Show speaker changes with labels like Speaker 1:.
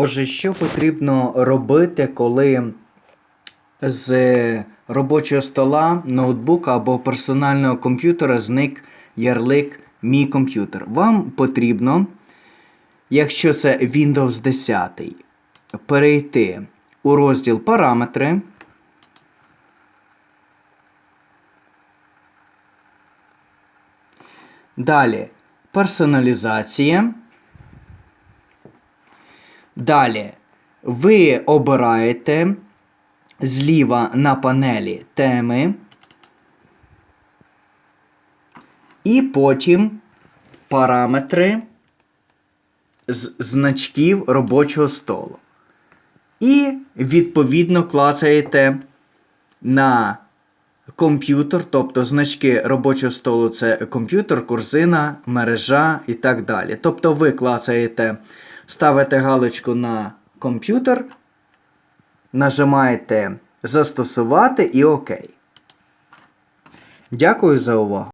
Speaker 1: Отже, що потрібно робити, коли з робочого стола, ноутбука або персонального комп'ютера зник ярлик Мій комп'ютер? Вам потрібно, якщо це Windows 10, перейти у розділ Параметри. Далі персоналізація. Далі ви обираєте зліва на панелі теми. І потім параметри з значків робочого столу. І відповідно клацаєте на комп'ютер, тобто значки робочого столу це комп'ютер, курсина, мережа і так далі. Тобто ви клацаєте, ставите галочку на комп'ютер, нажимаєте Застосувати і ОК. Дякую за увагу.